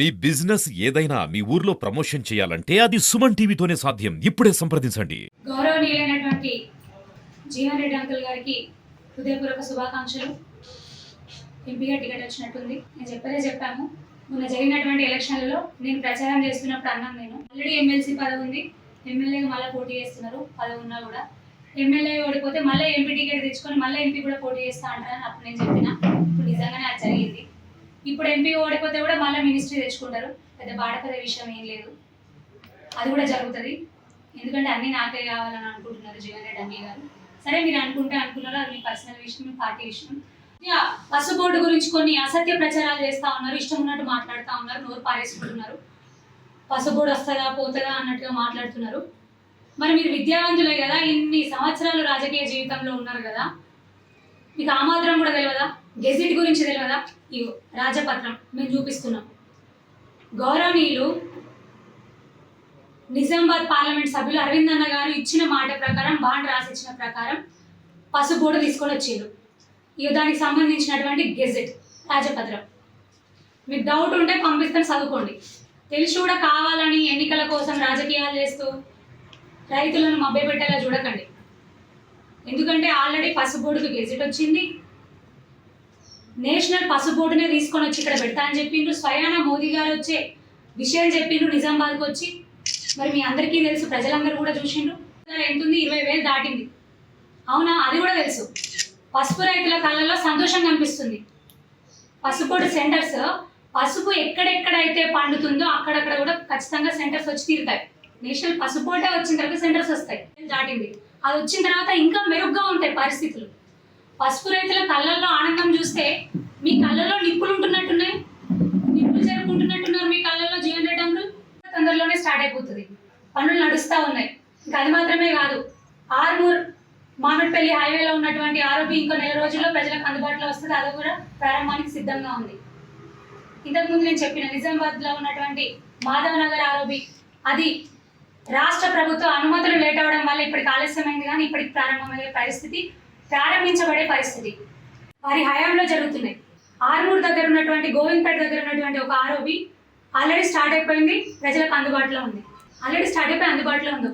మీ business ఏదైనా మీ ఊర్లో promotion చేయాలంటే అది సుమన్ టీవీతోనే సాధ్యం. ఇప్పుడే సంప్రదించండి. గౌరవనీయులైనటువంటి జీవన్ రెడ్డి అంకుల్ గారికి హృదయపూర్వక శుభాకాంక్షలు. ఎంపీగా టికెట్ వచ్చినట్టుంది. నేను చెప్పదే చెప్పాము. మొన్న జరిగినటువంటి ఎలక్షన్లలో నేను ప్రచారం చేస్తున్నప్పుడు అన్నాను నేను. ఆల్రెడీ ఎమ్మెల్సీ పదవి ఉంది. ఎమ్మెల్యేగా మళ్ళీ పోటీ చేస్తున్నారు. పదవి ఉన్నా కూడా. ఎమ్మెల్యే ఓడిపోతే మళ్ళీ ఎంపీ టికెట్ తెచ్చుకొని మళ్ళీ ఎంపీ కూడా పోటీ చేస్తా అంటారని అప్పుడు నేను చెప్పిన ఇప్పుడు నిజంగానే అది జరిగింది ఇప్పుడు ఎంపీ ఓడిపోతే కూడా మళ్ళీ మినిస్ట్రీ తెచ్చుకుంటారు. పెద్ద బాడపడే విషయం ఏం లేదు. అది కూడా జరుగుతుంది. ఎందుకంటే అన్నీ నాకే కావాలని అనుకుంటున్నారు జగన్ రెడ్డి అంబీ గారు. సరే మీరు అనుకుంటే అనుకున్నారు? అది మీ పర్సనల్ విషయం మీ పార్టీ విషయం. యా, పసు బోర్డు గురించి కొన్ని అసత్య ప్రచారాలు చేస్తా ఉన్నారు. ఇష్టం ఉన్నట్టు మాట్లాడుతూ ఉన్నారు. నోరు పారేసుకుంటున్నారు. పసు బోర్డు వస్తుందా పోతుందా అన్నట్టుగా మాట్లాడుతున్నారు. మరి మీరు విద్యావంతులే కదా? ఇన్ని సంవత్సరాలు రాజకీయ జీవితంలో ఉన్నారు కదా? మీకు ఆ మాత్రం కూడా తెలియదా గెజిట్ గురించి తెలియదా ఇగో రాజపత్రం మేము చూపిస్తున్నాం. గౌరవనీయులు నిజామాబాద్ పార్లమెంట్ సభ్యులు అరవింద్ అన్న గారు ఇచ్చిన మాట ప్రకారం బాండ్ రాసిచ్చిన ప్రకారం పసుపు తీసుకొని వచ్చిండ్రు. ఇవి దానికి సంబంధించినటువంటి గెజెట్ రాజపత్రం. మీకు డౌట్ ఉంటే పంపిస్తాను చదువుకోండి. తెలిసి కూడా కావాలని ఎన్నికల కోసం రాజకీయాలు చేస్తూ రైతులను మభ్యపెట్టేలా చూడకండి. ఎందుకంటే ఆల్రెడీ పసుపు బోర్డుకి గెజిట్ వచ్చింది. నేషనల్ పసుపు బోర్డునే తీసుకొని వచ్చి ఇక్కడ పెడతా అని చెప్పిండ్రు. స్వయాన మోదీ గారు వచ్చే విషయం చెప్పిండ్రు నిజామాబాద్కి వచ్చి. మరి మీ అందరికీ తెలుసు ప్రజలందరూ కూడా చూసిండ్రు. ఎంత ఉంది ఇరవై వేలు దాటింది. అవునా? అది కూడా తెలుసు. పసుపు రైతుల కళ్ళల్లో సంతోషం కనిపిస్తుంది. పసుపోడు సెంటర్స్ పసుపు ఎక్కడెక్కడైతే పండుతుందో అక్కడక్కడ కూడా ఖచ్చితంగా సెంటర్స్ వచ్చి తీరుతాయి. నేషనల్ పసుపోటే వచ్చిన తర్వాత సెంటర్స్ వస్తాయి. దాటింది. అది వచ్చిన తర్వాత ఇంకా మెరుగ్గా ఉంటాయి పరిస్థితులు. పసుపు రైతుల కళ్ళల్లో ఆనందం చూస్తే మీ కళ్ళల్లో నిప్పులు ఉంటున్నట్టున్నాయి. నిప్పులు జరుపుకుంటున్నట్టున్నారు మీ కళ్ళల్లో జీవన్ రెడ్డి అంకుల్ తొందరలోనే స్టార్ట్ అయిపోతుంది. పనులు నడుస్తూ ఉన్నాయి. ఇంకా అది మాత్రమే కాదు. ఆర్మూర్ మామిడిపల్లి హైవేలో ఉన్నటువంటి ఆరోపి ఇంకో నెల రోజుల్లో ప్రజలకు అందుబాటులో వస్తుంది. అది కూడా ప్రారంభానికి సిద్ధంగా ఉంది. ఇంతకుముందు నేను చెప్పిన నిజామాబాద్లో ఉన్నటువంటి మాధవ నగర్ ఆరోపి అది రాష్ట్ర ప్రభుత్వ అనుమతులు లేట్ అవ్వడం వల్ల ఇప్పటికి ఆలస్యమైంది కానీ ఇప్పటికి ప్రారంభమయ్యే పరిస్థితి ప్రారంభించబడే పరిస్థితి. వారి హయాంలో జరుగుతున్నాయి. ఆర్మూర్ దగ్గర ఉన్నటువంటి గోవింద్పేట దగ్గర ఉన్నటువంటి ఒక ఆరోపి ఆల్రెడీ స్టార్ట్ అయిపోయింది ప్రజలకు అందుబాటులో ఉంది. ఆల్రెడీ స్టార్ట్ అయిపోయి అందుబాటులో ఉంది.